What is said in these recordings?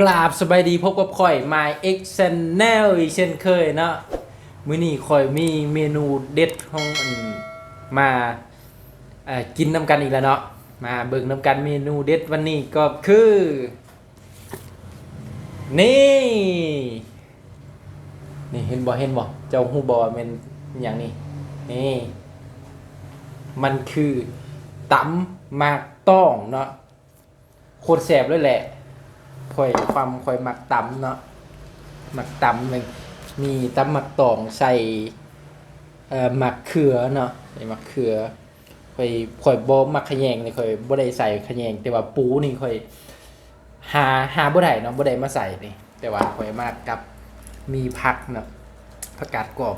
กราบสบายดีพบกับข่อย My X Channel อีกเช่นเคยเนาะมื้อนี้ข่อยมีเมนูเด็ดของอันมาเอ่อกินน้ำกันอีกแล้วเนาะมาเบิ่งน้ำกันเมนูเด็ดวันนี้ก็คือ นี่นี่เห็นบ่เห็นบ่เจ้าฮู้บ่ว่าเป็นอย่างนี้นี่มันคือตำหมากต้องเนาะโคตรแสบเลยแหละ ข่อยความข่อยหมักตำเนาะหมักตำมันมีตำหมักตองใส่เอ่อหมักเขือเนาะใส่หมักเขือข่อยข่อยบ่หมักขะแยงนี่ข่อยบ่ได้ใส่ขะแยงแต่ว่าปูนี่ข่อยหาหาบ่ได้เนาะบ่ได้มาใส่นี่ แต่ว่าข่อยมากกับมีผักเนาะผักกาดกรอบ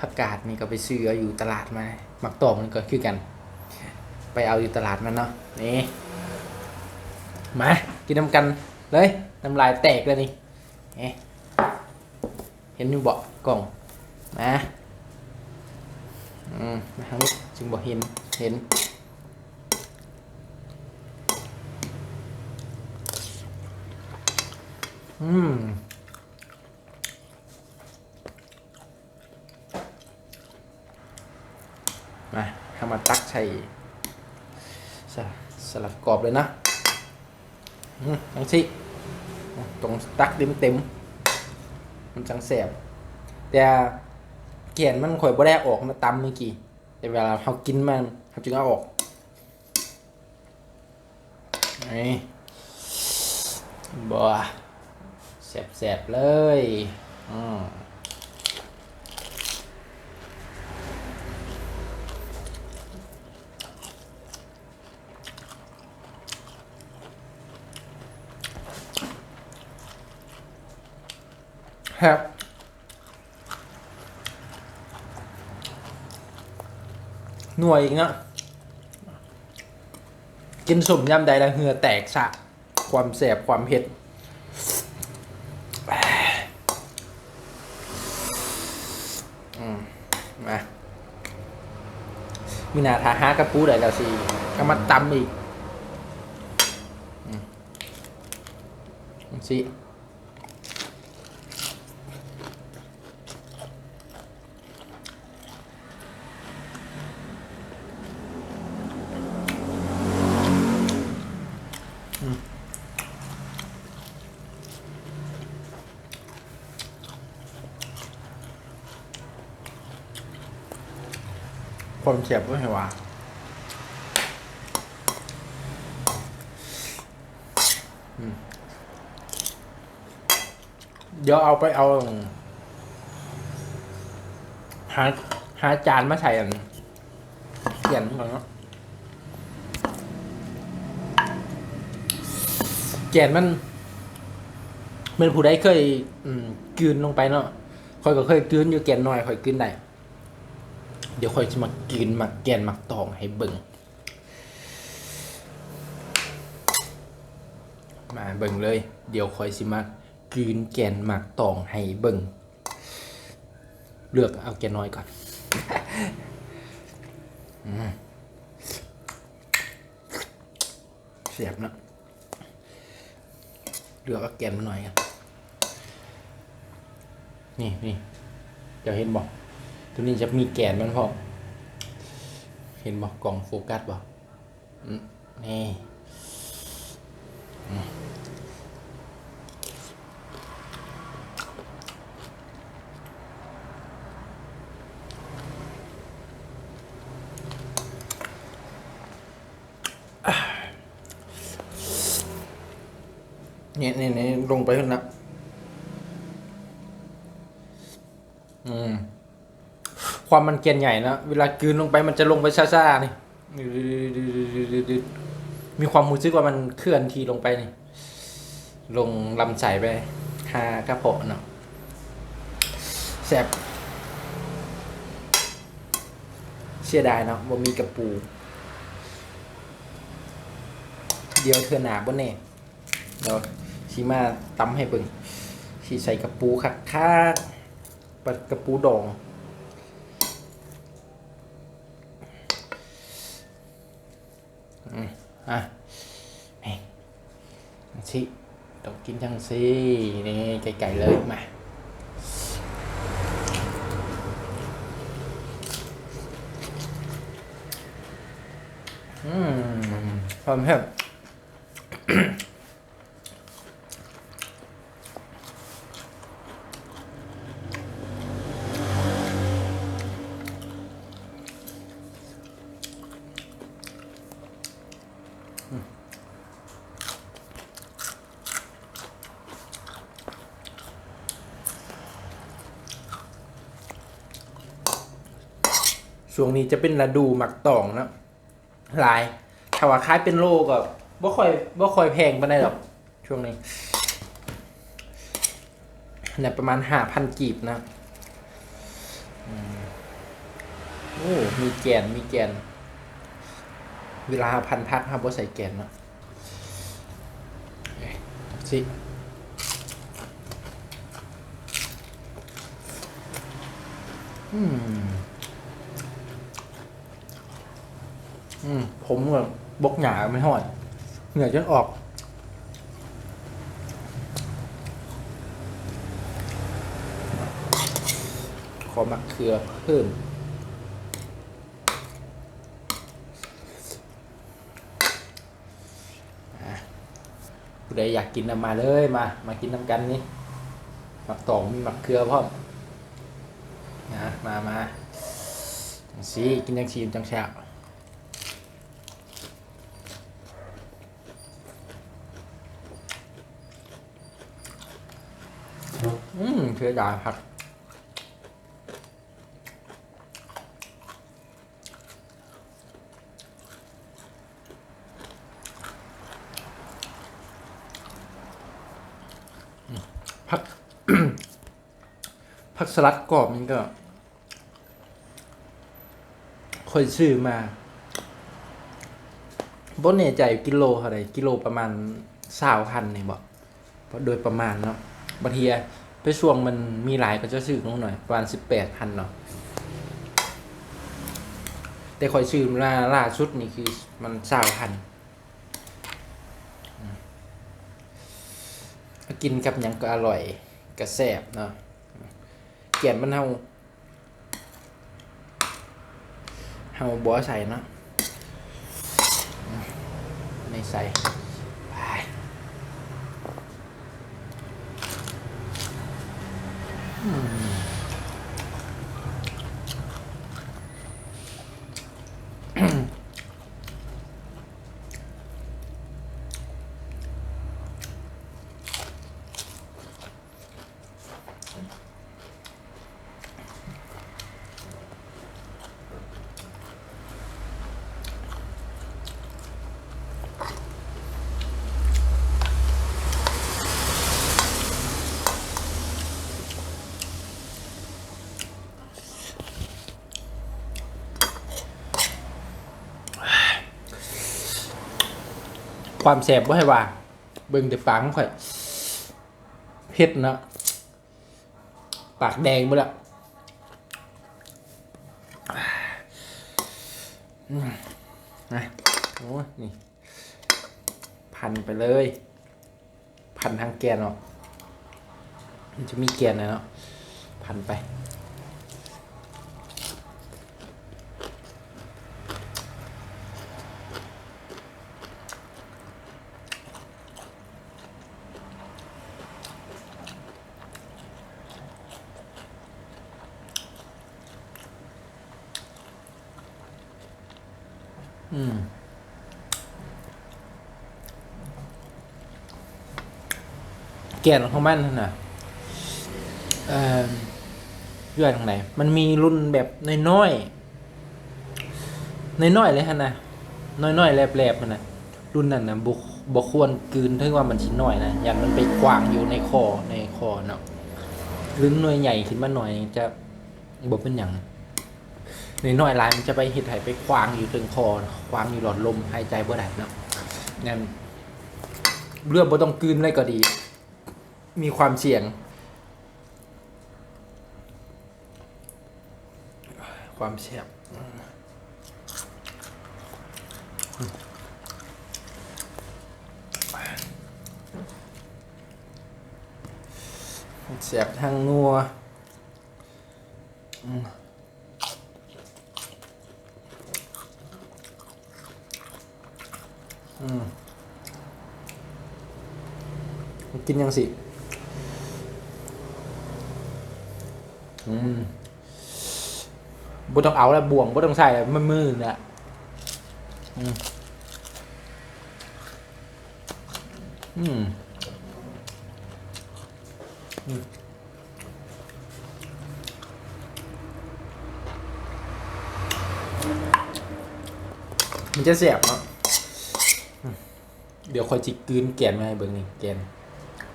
ผักกาดนี่ก็ไปซื้อเอาอยู่ตลาดมาหมักตองนี่ก็คือกัน ไปเอาอยู่ตลาดมันเนาะนี่มากินน้ำกัน เลยน้ำลายแตกเลยนี่เห็นอยู่บาะกล่องมาอืมมาทางนี้จึงบอกเห็นเห็นอืมมาทำมาตักใส่สลัดสลัดกรอบเลยนะอืมจังสิ ตรงตักเต็มเต็มมันจังแสบแต่เกียนมันข่อยบ่ได้ออกมาตำเมื่อกี้แต่เวลาเรากินมันเราจึงเอาออกนี่บ่แสบๆเลย อืม ครับหน่วยอีกเนาะกินสมยำใดล้วเหือแตกสะ ความแสบความเผ็ดมามีนาทาฮากระปูได้แล้วสิก็มาตำอีกอสิ ความเจ็บก็เหวะอืมเดี๋ยวเอาไปเอา หาหาจานมาใส่อันเขียนก่อนเนาะแกนมันมันผู้ใดเคย อืมกืนลงไปเนาะคอยก็เคยกืนอยู่แกนหน่อยคอยกืนได้ เดี๋ยวค่อยจะมากินมาแกนมาตองให้เบิ่งมาเบิ่งเลย เดี๋ยวค่อยสิมากินแกนมักตองให้เบิ่งเลือกเอาแกนน้อยก่อนเสียบนะเลือกเอาแกนมาหน่อยครับนี่นี่เดี๋ยวเห็นบอก ตัวนี้จะมีแกนมันพอเห็นบอกกล่องโฟกัสบอกนี่เนี่ยเนี่ยเนี่ยลงไปขึ้นนะอืม ความมันเกรียนใหญ่นะเวลากืนลงไปมันจะลงไปซ่าๆนี่มีความรู้สึกว่ามันเคลื่อนทีลงไปนี่ ลงลำใสไปหากระเพาะเนาะแสบเสียดายเนาะบ่มีกระปู เดียวเธอหนาบ่แน่เดี๋ยวชีมาตำให้เบิ่งชีใส่กระปูคักคักปลากระปูดอง อืมอะนี่ชิต้องกินจังสินี่ ช่วงนี้จะเป็นฤดูหมักตองนะหลายถ้าว่าคล้ายเป็นโลก็บ่ค่อยบ่ค่อยแพงปานใดหรอกช่วงนี้เนี่ยประมาณห้าพันกีบนะโอ้ มีแกน มีแกน เวลาพันพักครับว่าใส่แกนนะเอ้สิอืม อืม ผมแบบบกหนาไม่หอดเหงื่อจนออก ขอมักเขือเพิ่มผู้ใดอยากกินนำมาเลยมา มากินน้ำกันนี่หมักตองมีหมักเขือพร้อมนะมามาจังสีกินจังชีมจังแซ่บ อืมเชื่อดายผักอืมผักผักสลัดกรอบนี่ก็ค่อยซื้อมาบ่แน่ใจกิโลเท่าไรกิโลประมาณสาวพันนี่บอกโดยประมาณเนาะบางทีอะ ไปช่วงมันมีหลายก็จะซื้อลงหน่อยประมาณสิบแปดพันเนาะแต่คอยซื้อล่าล่าสุดนี่คือมันสาวพันกินกับยังก็อร่อยก็แซ่บเนาะเกียนมันเฮาเฮาบัวใส่เนาะไม่ใส่ ไความแสบว่าให้ว่า เบิ่งแต่ปากมันข่อยเผ็ดเนาะปากแดงหมดละอืมนะโอ้นี่ พันไปเลย พันทางแกนเนาะมันจะมีแกนนะเนาะพันไป อืมแกนของมันนั่นน่ะเอ่อย้อนตรงไหน มันมีรุ่นแบบน้อยๆ น้อยๆเลยฮะนะ น้อยๆแลบๆมันนะรุ่นนั้นนะบุบควรกืนถึงว่ามันชิ้นน้อยนะอย่างมันไปกวางอยู่ในคอในคอเนาะลึงหน่วยใหญ่ขึ้นมาหน่อยจะบเป็นอย่าง นน้อยลายมันจะไปเห็ดไหไปขวางอยู่ถึงคอขวางอยู่หลอดลมหายใจบ่ได้เนาะงั้นเลือดบ่ต้องกืนเลยก็ดี มีความเสี่ยง ความเสี่ยงแสบทางนัวอืม กินยังสิอืมบ่ต้องเอาแล้วบ่วงบ่ต้องใส่มันมือน่ะอืมอืมอืมมันจะเสียบเนาะเดี๋ยวคอยจิกกืนแกนมาให้เบิ่งนี่แกน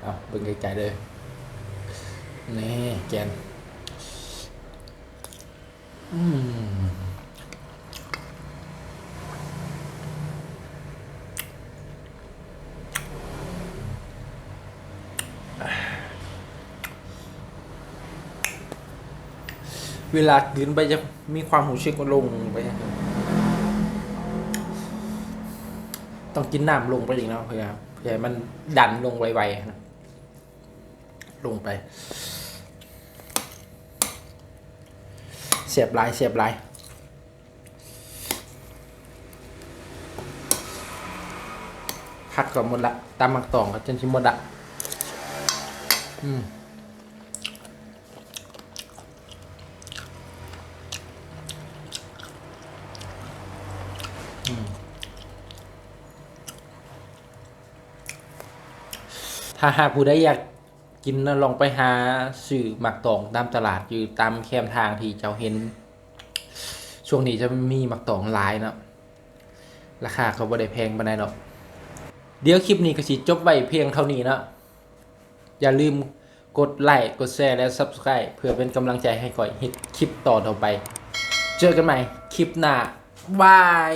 เอาเบิ่งไกลๆเลย นี่แกน อืมเวลากินไปจะมีความหูชึกลงไปต้องกินน้ำลงไปอีกนะเพื่อเพื่อมันดันลงไวๆนะ ลงไป เสียบลายเสียบลายผัดก่อนหมดละตามมักตองกับจนชิมหมดละอืมถ้าหากผู้ใดอยาก กินนะลองไปหาสื่อหมักตองตามตลาดอยู่ตามแคมทางที่เจ้าเห็น ช่วงนี้จะมีหมักตองหลายเนาะราคาเขาบ่ได้แพงปานใดหรอกเดี๋ยวคลิปนี้ก็สิจบไว้เพียงเท่านี้เนาะอย่าลืมกดไลค์กดแชร์และ Subscribe เพื่อเป็นกำลังใจให้ก่อยเฮ็ดคลิปต่อต่อไป เจอกันใหม่คลิปหน้าบาย